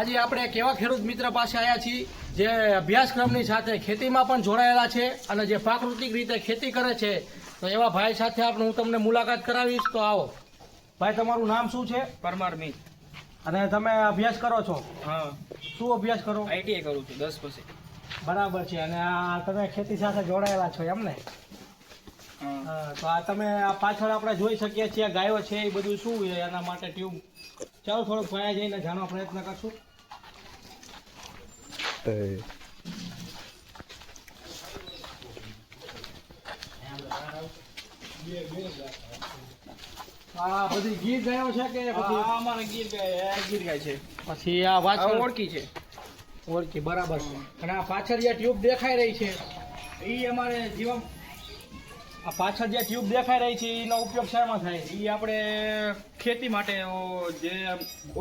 આજે આપણે એક એવા ખેડૂત મિત્ર પાસે આવ્યા છીએ જે અભ્યાસક્રમની સાથે ખેતીમાં પણ જોડાયેલા છે અને જે પ્રાકૃતિક રીતે ખેતી કરે છે તો એવા ભાઈ સાથે આપણે હું તમને મુલાકાત કરાવીશ તો આવો. ભાઈ તમારું નામ શું છે? પરમાર મી અને તમે અભ્યાસ કરો છો? હા. શું અભ્યાસ કરો? આઈટીઆઈ કરું છું દસ પછી. બરાબર છે અને આ તમે ખેતી સાથે જોડાયેલા છો એમને તો આ તમે આ પાછળ આપણે જોઈ શકીએ છીએ ગાયો છે એ બધું શું એના માટે ટ્યુબ ચાલો થોડોક ભાઈ જઈને જાણવા પ્રયત્ન કરશું. આ બધી ગીર ગાયો છે કે આ પછી અમારે ગીર ગાય આ ગીર ગાય છે. પછી આ પાછળ ઓળખી છે. ઓળખી બરાબર છે. અને આ પાછળ જે ટ્યુબ દેખાઈ રહી છે. એ અમારે જીવમ આ પાછળ જે ટ્યુબ દેખાઈ રહી છે એનો ઉપયોગ શામાં થાય? એ આપણે ખેતી માટે જે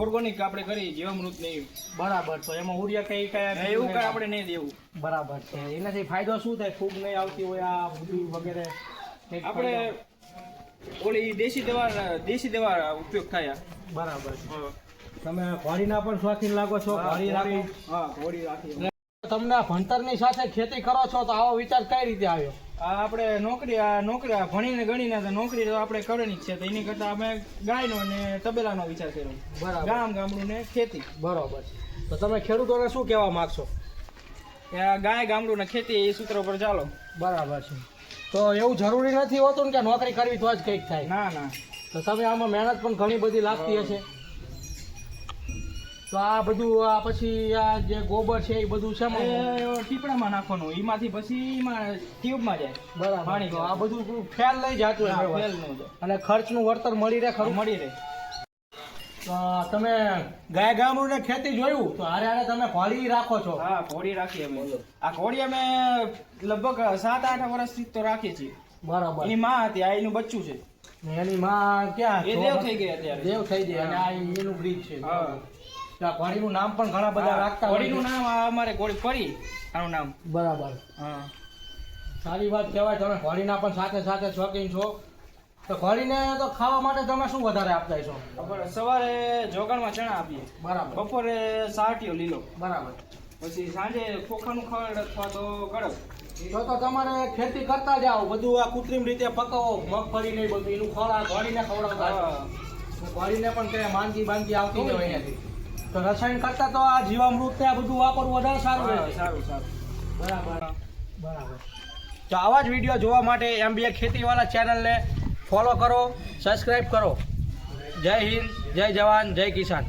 ઓર્ગોનિક આપણે કરી જીવામૃત નહીં બરાબર તો એમાં ઉરિયા કઈ કયા એવું કઈ આપણે નહીં દેવું. બરાબર છે. એનાથી ફાયદો શું થાય? ફૂગ નહીં આવતી હોય આ બધું વગેરે? આપણે ઓલી દેશી દવા દેશી દવા ઉપયોગ થાય બરાબર તમે ઘોડીના પણ શોખીન લાગો છો ઘોડી રાખો. હા ઘોડી રાખી તમને ભણતરની સાથે ખેતી કરો છો તો આવો વિચાર કઈ રીતે આવ્યો? આપણે નોકરી આ નોકરી આ ભણીને ગણીને તો નોકરી તો આપણે કરવાની જ છે. તો એની કરતા અમે ગાયનો ને તબેલાનો વિચાર કર્યો. બરાબર. ગામ ગામડું ને ખેતી. બરાબર. તો તમે ખેડૂતોને શું કહેવા માગશો? કે આ ગાય ગામડું ને ખેતી એ સૂત્ર પર ચાલો. બરાબર છે. તો એવું જરૂરી નથી હોતું ને કે નોકરી કરવી તો જ કંઈક થાય. ના ના. તો તમે આમાં મહેનત પણ ઘણી બધી લાગતી હશે. તો આ બધું આ પછી આ જે ગોબર છે એ બધું છે એ નાખવાનું એમાંથી પછી એમાં ટ્યુબમાં જાય. બરાબર. પાણી આ બધું ફેલ લઈ જતું ફેલ ન અને ખર્ચનું વળતર મળી રહે ખરું? મળી રહે. તમે ગાય ગામડું ને ખેતી જોયું? તો હારે હારે તમે ઘોડી રાખો છો. હા ઘોડી રાખીએ અમે. આ ઘોડી અમે લગભગ સાત આઠ વર્ષથી તો રાખીએ છીએ. બરાબર. એની માં હતી આ એનું બચ્ચું છે. એની માં ક્યાં? દેવ થઈ ગઈ અત્યારે. દેવ થઈ ગઈ અને આ એનું બ્રિજ છે. હા. ઘોડીનું નામ પણ ઘણા બધા રાખતા ઘોડીનું નામ આ અમારે ઘોડી ફરી આનું નામ. બરાબર. હા. સારી વાત કહેવાય તમે ઘોડીના પણ સાથે સાથે શોખીન છો. તો ઘોડીને તો ખાવા માટે તમે શું વધારે આપતા છો સવારે જોગણમાં ચણા આપીએ. બરાબર. બપોરે સાટીઓ લીલો. બરાબર. પછી સાંજે ખોખાનું ખવડ અથવા તો કડક તો તો તમારે ખેતી કરતા જાઓ બધું આ કૃત્રિમ રીતે પકાવો મગફળી ને બધું એનું ખવડા ઘોડીને ખવડાવતા. ઘોડીને પણ કઈ માંદગી બાંદગી આવતી હોય એનાથી તો રસાયણ કરતા તો આ જીવામૃત ને આ બધું વાપરવું વધારે સારું રહે. સારું સારું. બરાબર. બરાબર. તો આવા જ વીડિયો જોવા માટે એમબીએ ખેતીવાલા ચેનલને ફોલો કરો સબસ્ક્રાઈબ કરો. જય હિન્દ જય જવાન જય કિસાન.